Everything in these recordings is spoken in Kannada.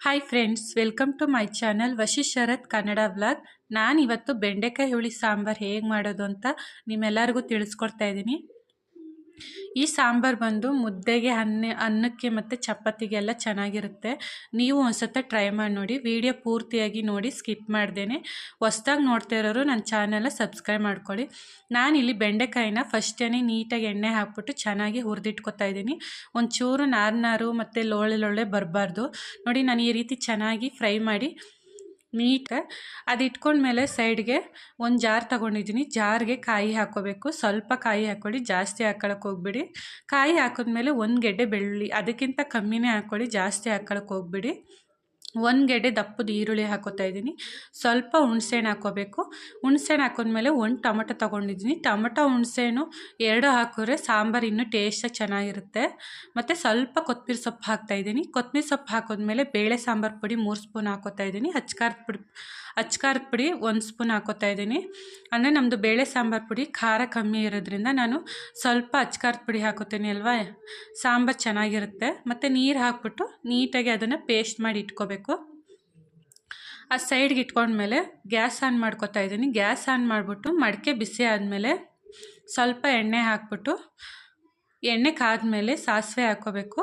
Hi friends welcome to my channel Vashi Sharath Kannada vlog ನಾನು ಇವತ್ತು ಬೆಂಡೆಕಾಯಿ ಹುಳಿ ಸಾಂಬಾರು ಹೇಗೆ ಮಾಡೋದು ಅಂತ ನಿಮ್ಮೆಲ್ಲರಿಗೂ ತಿಳಿಸ್ಕೊಡ್ತಾ ಇದ್ದೀನಿ. ಈ ಸಾಂಬಾರು ಬಂದು ಮುದ್ದೆಗೆ ಅನ್ನ, ಅನ್ನಕ್ಕೆ ಮತ್ತು ಚಪಾತಿಗೆಲ್ಲ ಚೆನ್ನಾಗಿರುತ್ತೆ. ನೀವು ಒಂದ್ಸತ ಟ್ರೈ ಮಾಡಿ ನೋಡಿ. ವಿಡಿಯೋ ಪೂರ್ತಿಯಾಗಿ ನೋಡಿ ಸ್ಕಿಪ್ ಮಾಡ್ದೇನೆ. ಹೊಸ್ದಾಗಿ ನೋಡ್ತಾ ಇರೋರು ನನ್ನ ಚಾನಲ್ನ ಸಬ್ಸ್ಕ್ರೈಬ್ ಮಾಡ್ಕೊಳ್ಳಿ. ನಾನಿಲ್ಲಿ ಬೆಂಡೆಕಾಯಿನ ಫಸ್ಟೇ ನೀಟಾಗಿ ಎಣ್ಣೆ ಹಾಕ್ಬಿಟ್ಟು ಚೆನ್ನಾಗಿ ಹುರಿದಿಟ್ಕೊತಾ ಇದ್ದೀನಿ. ಒಂಚೂರು ನಾರು ನಾರು ಮತ್ತು ಲೋಳೆ ಲೋಳೆ ಬರಬಾರ್ದು. ನೋಡಿ, ನಾನು ಈ ರೀತಿ ಚೆನ್ನಾಗಿ ಫ್ರೈ ಮಾಡಿ ನೀಟ್ ಅದು ಇಟ್ಕೊಂಡ್ಮೇಲೆ ಸೈಡ್ಗೆ ಒಂದು ಜಾರ್ ತೊಗೊಂಡಿದ್ದೀನಿ ಜಾರ್ಗೆ ಕಾಯಿ ಹಾಕೋಬೇಕು ಸ್ವಲ್ಪ ಕಾಯಿ ಹಾಕ್ಕೊಳ್ಳಿ ಜಾಸ್ತಿ ಹಾಕೊಳ್ಳೋಕೆ ಹೋಗ್ಬಿಡಿ. ಕಾಯಿ ಹಾಕಿದ್ಮೇಲೆ ಒಂದು ಗೆಡ್ಡೆ ಬೆಳ್ಳುಳ್ಳಿ, ಅದಕ್ಕಿಂತ ಕಮ್ಮಿನೇ ಹಾಕ್ಕೊಳ್ಳಿ ಜಾಸ್ತಿ ಹಾಕೊಳ್ಳೋಕೆ ಹೋಗ್ಬಿಡಿ. ಒಂದು ಗೆಡ್ಡೆ ದಪ್ಪದ ಈರುಳ್ಳಿ ಹಾಕೋತಾ ಇದ್ದೀನಿ. ಸ್ವಲ್ಪ ಹುಣಸೆಹಣ್ಣು ಹಾಕೋಬೇಕು. ಹುಣ್ಸೆಹಣ್ಣು ಹಾಕಿದ್ಮೇಲೆ ಒಂದು ಟೊಮಟೊ ತೊಗೊಂಡಿದ್ದೀನಿ. ಟೊಮಟೊ, ಹುಣ್ಸೆಹಣ್ಣು ಎರಡು ಹಾಕಿದ್ರೆ ಸಾಂಬಾರು ಇನ್ನೂ ಟೇಸ್ಟಾಗಿ ಚೆನ್ನಾಗಿರುತ್ತೆ. ಮತ್ತು ಸ್ವಲ್ಪ ಕೊತ್ತಂಬರಿ ಸೊಪ್ಪು ಹಾಕ್ತಾಯಿದ್ದೀನಿ ಕೊತ್ತಂಬರಿ ಸೊಪ್ಪು ಹಾಕಿದ್ಮೇಲೆ ಬೇಳೆ ಸಾಂಬಾರು ಪುಡಿ ಮೂರು ಸ್ಪೂನ್ ಹಾಕೋತಾ ಇದ್ದೀನಿ. ಹಚ್ಕಾರದ ಪುಡಿ ಹಚ್ಕಾರದ ಪುಡಿ ಒಂದು ಸ್ಪೂನ್ ಹಾಕೋತಾ ಇದ್ದೀನಿ. ಅಂದರೆ ನಮ್ಮದು ಬೇಳೆ ಸಾಂಬಾರು ಪುಡಿ ಖಾರ ಕಮ್ಮಿ ಇರೋದ್ರಿಂದ ನಾನು ಸ್ವಲ್ಪ ಹಚ್ಕಾರದ ಪುಡಿ ಹಾಕೋತೀನಿ ಅಲ್ವಾ? ಸಾಂಬಾರು ಚೆನ್ನಾಗಿರುತ್ತೆ. ಮತ್ತು ನೀರು ಹಾಕ್ಬಿಟ್ಟು ನೀಟಾಗಿ ಅದನ್ನು ಪೇಸ್ಟ್ ಮಾಡಿ ಇಟ್ಕೋಬೇಕು. ಆ ಸೈಡ್ಗೆ ಇಟ್ಕೊಂಡ್ಮೇಲೆ ಗ್ಯಾಸ್ ಆನ್ ಮಾಡ್ಕೊತಾ ಇದ್ದೀನಿ. ಗ್ಯಾಸ್ ಆನ್ ಮಾಡಿಬಿಟ್ಟು ಮಡಕೆ ಬಿಸಿ ಆದಮೇಲೆ ಸ್ವಲ್ಪ ಎಣ್ಣೆ ಹಾಕ್ಬಿಟ್ಟು, ಎಣ್ಣೆ ಕಾದ್ಮೇಲೆ ಸಾಸಿವೆ ಹಾಕ್ಕೋಬೇಕು.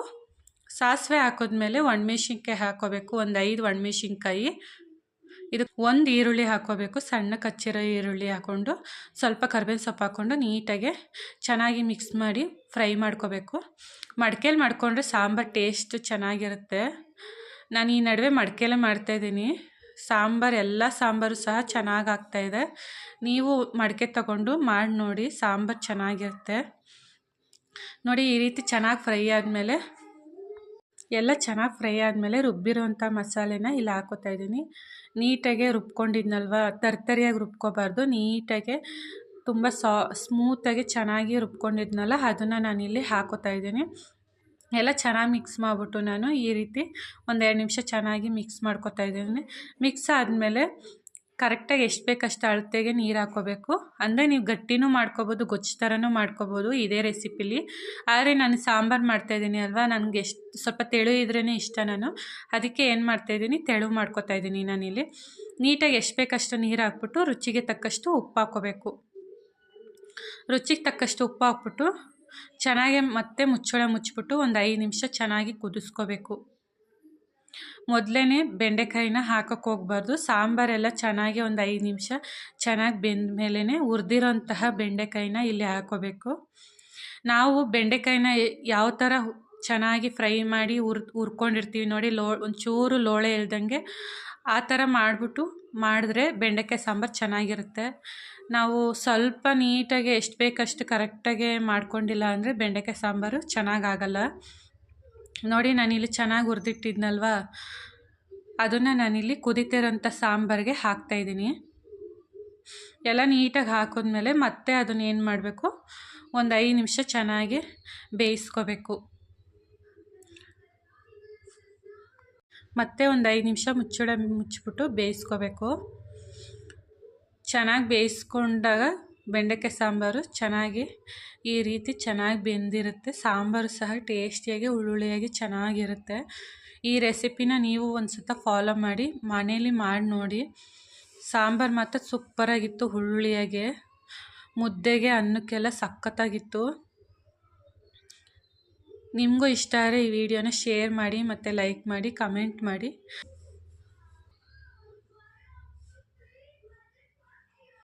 ಸಾಸಿವೆ ಹಾಕಿದ್ಮೇಲೆ ಒಣಮೆಣ್ಸಿನ್ಕಾಯಿ ಹಾಕ್ಕೋಬೇಕು. ಒಂದು ಐದು ಒಣಮೆಣ್ಸಿನ್ಕಾಯಿ ಇದಕ್ಕೆ ಒಂದು ಈರುಳ್ಳಿ ಹಾಕ್ಕೋಬೇಕು. ಸಣ್ಣ ಕಚ್ಚಿರೋ ಈರುಳ್ಳಿ ಹಾಕ್ಕೊಂಡು ಸ್ವಲ್ಪ ಕರ್ಬೇವಿನ ಸೊಪ್ಪು ಹಾಕ್ಕೊಂಡು ನೀಟಾಗಿ ಚೆನ್ನಾಗಿ ಮಿಕ್ಸ್ ಮಾಡಿ ಫ್ರೈ ಮಾಡ್ಕೋಬೇಕು. ಮಡ್ಕೆಲಿ ಮಾಡಿಕೊಂಡ್ರೆ ಸಾಂಬಾರು ಟೇಸ್ಟ್ ಚೆನ್ನಾಗಿರುತ್ತೆ. ನಾನು ಈ ನಡುವೆ ಮಾಡ್ತಾ ಮಾಡ್ತಾಯಿದ್ದೀನಿ ಸಾಂಬಾರು, ಎಲ್ಲ ಸಾಂಬಾರು ಸಹ ಚೆನ್ನಾಗಿ ಆಗ್ತಾಯಿದೆ ನೀವು ಮಡಿಕೆ ತಗೊಂಡು ಮಾಡಿ ನೋಡಿ, ಸಾಂಬಾರು ಚೆನ್ನಾಗಿರುತ್ತೆ. ನೋಡಿ, ಈ ರೀತಿ ಚೆನ್ನಾಗಿ ಫ್ರೈ ಆದಮೇಲೆ, ಎಲ್ಲ ಚೆನ್ನಾಗಿ ಫ್ರೈ ಆದಮೇಲೆ ರುಬ್ಬಿರೋಂಥ ಮಸಾಲೆನ ಇಲ್ಲಿ ಹಾಕೋತಾ ಇದ್ದೀನಿ. ನೀಟಾಗೆ ರುಬ್ಕೊಂಡಿದ್ನಲ್ವ? ತರ್ತರಿಯಾಗಿ ರುಬ್ಕೋಬಾರ್ದು. ನೀಟಾಗೆ ತುಂಬ ಸಾ ಸ್ಮೂತಾಗಿ ಚೆನ್ನಾಗಿ ರುಬ್ಕೊಂಡಿದ್ನಲ್ಲ, ಅದನ್ನು ನಾನಿಲ್ಲಿ ಹಾಕೋತಾ ಇದ್ದೀನಿ. ಎಲ್ಲ ಚೆನ್ನಾಗಿ ಮಿಕ್ಸ್ ಮಾಡಿಬಿಟ್ಟು ನಾನು ಈ ರೀತಿ ಒಂದೆರಡು ನಿಮಿಷ ಚೆನ್ನಾಗಿ ಮಿಕ್ಸ್ ಮಾಡ್ಕೊತಾ ಇದ್ದೀನಿ. ಮಿಕ್ಸ್ ಆದಮೇಲೆ ಕರೆಕ್ಟಾಗಿ ಎಷ್ಟು ಬೇಕಷ್ಟು ಅಳತೆಗೆ ನೀರು ಹಾಕೋಬೇಕು. ಅಂದರೆ ನೀವು ಗಟ್ಟಿನೂ ಮಾಡ್ಕೋಬೋದು, ಗೊಜ್ಜು ಥರನೂ ಮಾಡ್ಕೋಬೋದು ಇದೇ ರೆಸಿಪಿಲಿ ಆದರೆ ನಾನು ಸಾಂಬಾರು ಮಾಡ್ತಾಯಿದ್ದೀನಿ ಅಲ್ವಾ? ನನಗೆ ಎಷ್ಟು, ಸ್ವಲ್ಪ ತೆಳು ಇದ್ರೇ ಇಷ್ಟ ನಾನು. ಅದಕ್ಕೆ ಏನು ಮಾಡ್ತಾಯಿದ್ದೀನಿ ತೆಳು ಮಾಡ್ಕೊತಾ ಇದ್ದೀನಿ ನಾನಿಲ್ಲಿ. ನೀಟಾಗಿ ಎಷ್ಟು ಬೇಕಷ್ಟು ನೀರು ಹಾಕ್ಬಿಟ್ಟು ರುಚಿಗೆ ತಕ್ಕಷ್ಟು ಉಪ್ಪು ಹಾಕೋಬೇಕು. ರುಚಿಗೆ ತಕ್ಕಷ್ಟು ಉಪ್ಪು ಹಾಕ್ಬಿಟ್ಟು ಚೆನ್ನಾಗಿ ಮತ್ತೆ ಮುಚ್ಚಳ ಮುಚ್ಚಿಬಿಟ್ಟು ಒಂದು ಐದು ನಿಮಿಷ ಚೆನ್ನಾಗಿ ಕುದಿಸ್ಕೋಬೇಕು. ಮೊದಲೇ ಬೆಂಡೆಕಾಯಿನ ಹಾಕೋಕೆ ಹೋಗ್ಬಾರ್ದು. ಸಾಂಬಾರೆಲ್ಲ ಚೆನ್ನಾಗಿ ಒಂದು ಐದು ನಿಮಿಷ ಚೆನ್ನಾಗಿ ಬೆಂದ ಮೇಲೇ ಹುರಿದಿರೋಂತಹ ಬೆಂಡೆಕಾಯಿನ ಇಲ್ಲಿ ಹಾಕೋಬೇಕು. ನಾವು ಬೆಂಡೆಕಾಯಿನ ಯಾವ ಥರ ಚೆನ್ನಾಗಿ ಫ್ರೈ ಮಾಡಿ ಹುರ್ ಹುರ್ಕೊಂಡಿರ್ತೀವಿ ನೋಡಿ ಲೋ ಒಂಚೂರು ಲೋಳೆ ಇಲ್ದಂಗೆ ಆ ಥರ ಮಾಡಿಬಿಟ್ಟು ಮಾಡಿದ್ರೆ ಬೆಂಡೆಕಾಯಿ ಸಾಂಬಾರು ಚೆನ್ನಾಗಿರುತ್ತೆ. ನಾವು ಸ್ವಲ್ಪ ನೀಟಾಗಿ ಎಷ್ಟು ಬೇಕಷ್ಟು ಕರೆಕ್ಟಾಗಿ ಮಾಡ್ಕೊಂಡಿಲ್ಲ ಅಂದರೆ ಬೆಂಡೆಕಾಯಿ ಸಾಂಬಾರು ಚೆನ್ನಾಗಾಗಲ್ಲ. ನೋಡಿ ನಾನಿಲ್ಲಿ ಚೆನ್ನಾಗಿ ಹುರಿದಿಟ್ಟಿದ್ನಲ್ವ? ಅದನ್ನು ನಾನಿಲ್ಲಿ ಕುದಿತಿರೋಂಥ ಸಾಂಬಾರಿಗೆ ಹಾಕ್ತಾಯಿದ್ದೀನಿ ಎಲ್ಲ ನೀಟಾಗಿ ಹಾಕಿದ್ಮೇಲೆ ಮತ್ತೆ ಅದನ್ನು ಏನು ಮಾಡಬೇಕು? ಒಂದು ಐದು ನಿಮಿಷ ಚೆನ್ನಾಗಿ ಬೇಯಿಸ್ಕೋಬೇಕು. ಮತ್ತೆ ಒಂದು ಐದು ನಿಮಿಷ ಮುಚ್ಚಿಡ, ಮುಚ್ಚಿಬಿಟ್ಟು ಬೇಯಿಸ್ಕೋಬೇಕು. ಚೆನ್ನಾಗಿ ಬೇಯಿಸ್ಕೊಂಡಾಗ ಬೆಂಡೆಕಾಯಿ ಸಾಂಬಾರು ಚೆನ್ನಾಗಿ, ಈ ರೀತಿ ಚೆನ್ನಾಗಿ ಬೆಂದಿರುತ್ತೆ. ಸಾಂಬಾರು ಸಹ ಟೇಸ್ಟಿಯಾಗಿ ಹುಳುಳಿಯಾಗಿ ಚೆನ್ನಾಗಿರುತ್ತೆ. ಈ ರೆಸಿಪಿನ ನೀವು ಒಂದು ಸತ ಫಾಲೋ ಮಾಡಿ, ಮನೇಲಿ ಮಾಡಿ ನೋಡಿ. ಸಾಂಬಾರು ಮಾತ್ರ ಸೂಪರಾಗಿತ್ತು ಹುರುಳಿಯಾಗೆ ಮುದ್ದೆಗೆ ಅನ್ನಕ್ಕೆಲ್ಲ ಸಖತ್ತಾಗಿತ್ತು. ನಿಮಗೂ ಇಷ್ಟ ಆದರೆ ಈ ವಿಡಿಯೋನ ಶೇರ್ ಮಾಡಿ ಮತ್ತು ಲೈಕ್ ಮಾಡಿ ಕಮೆಂಟ್ ಮಾಡಿ.